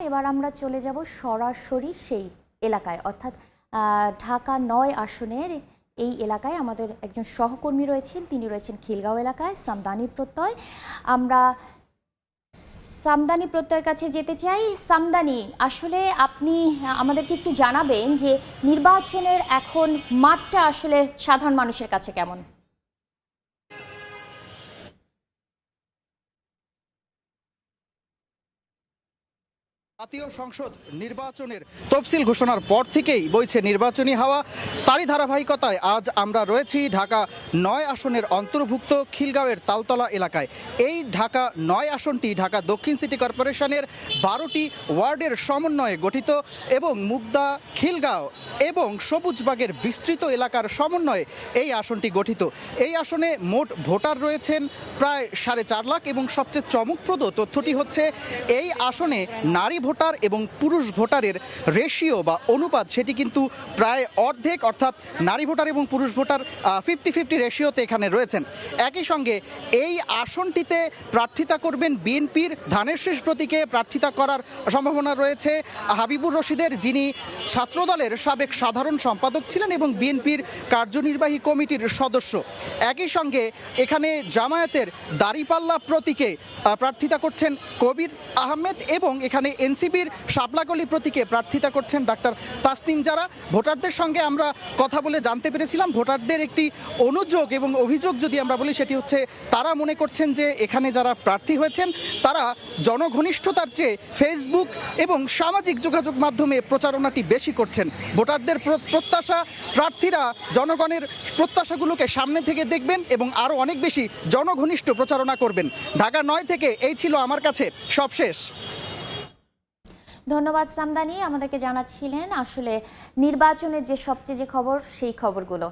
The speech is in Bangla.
এবার আমরা চলে যাব সরাসরি সেই এলাকায়। অর্থাৎ ঢাকা নয় আসনের এই এলাকায় আমাদের একজন সহকর্মী রয়েছেন। তিনি রয়েছেন খিলগাঁও এলাকায়, সামদানি প্রত্যয়। আমরা সামদানি প্রত্যয়ের কাছে যেতে চাই। সামদানি, আসলে আপনি আমাদেরকে একটু জানাবেন যে নির্বাচনের এখন মাঠটা আসলে সাধারণ মানুষের কাছে কেমন? জাতীয় সংসদ নির্বাচনের তফসিল ঘোষণার পর থেকেই বইছে নির্বাচনী হাওয়া। তারই ধারাবাহিকতায় আজ আমরা রয়েছি ঢাকা নয় আসনের অন্তর্ভুক্ত খিলগাঁওয়ের তালতলা এলাকায়। এই ঢাকা নয় আসনটি ঢাকা দক্ষিণ সিটি কর্পোরেশনের বারোটি ওয়ার্ডের সমন্বয়ে গঠিত এবং মুগদা, খিলগাঁও এবং সবুজবাগের বিস্তৃত এলাকার সমন্বয়ে এই আসনটি গঠিত। এই আসনে মোট ভোটার রয়েছেন প্রায় সাড়ে চার লাখ এবং সবচেয়ে চমকপ্রদ তথ্যটি হচ্ছে, এই আসনে নারী ভোটার এবং পুরুষ ভোটারের রেশিও বা অনুপাত সেটি কিন্তু প্রায় অর্ধেক, অর্থাৎ নারী ভোটার এবং পুরুষ ভোটার ফিফটি ফিফটি রেশিওতে এখানে রয়েছেন। একই সঙ্গে এই আসনটিতে প্রার্থিতা করবেন বিএনপির ধানের শেষ প্রতীকে প্রার্থিতা করার সম্ভাবনা রয়েছে। হাবিবুর রশিদের যিনি ছাত্রদলের সাবেক সাধারণ সম্পাদক ছিলেন এবং বিএনপির কার্যনির্বাহী কমিটির সদস্য। একই সঙ্গে এখানে জামায়াতের দাড়িপাল্লা প্রতীকে প্রার্থিতা করছেন কবির আহমেদ এবং এখানে এনসিপির শাপলাকলি প্রতীকে প্রার্থিতা করছেন ডাক্তার তাসনিম যারা ভোটারদের সঙ্গে আমরা কথা বলে জানতে পেরেছিলাম। ভোটারদের একটি অনুযোগ এবং অভিযোগ যদি আমরা বলি, সেটি হচ্ছে তারা মনে করছেন যে এখানে যারা প্রার্থী হয়েছেন, তারা জনঘনিষ্ঠতার চেয়ে ফেসবুক এবং সামাজিক যোগাযোগ মাধ্যমে প্রচারণাটি বেশি করছেন। ভোটারদের প্র- প্রত্যাশা, প্রার্থীরা জনগণের প্রত্যাশাগুলোকে সামনে থেকে দেখবেন এবং আরও অনেক বেশি জনঘনিষ্ঠ প্রচারণা করবেন। ঢাকা নয় থেকে এই ছিল আমার কাছে সব শেষ ধন্যবাদ সামদানি আমাদেরকে জানাচ্ছিলেন আসলে নির্বাচনের যে সবচেয়ে যে খবর সেই খবরগুলো।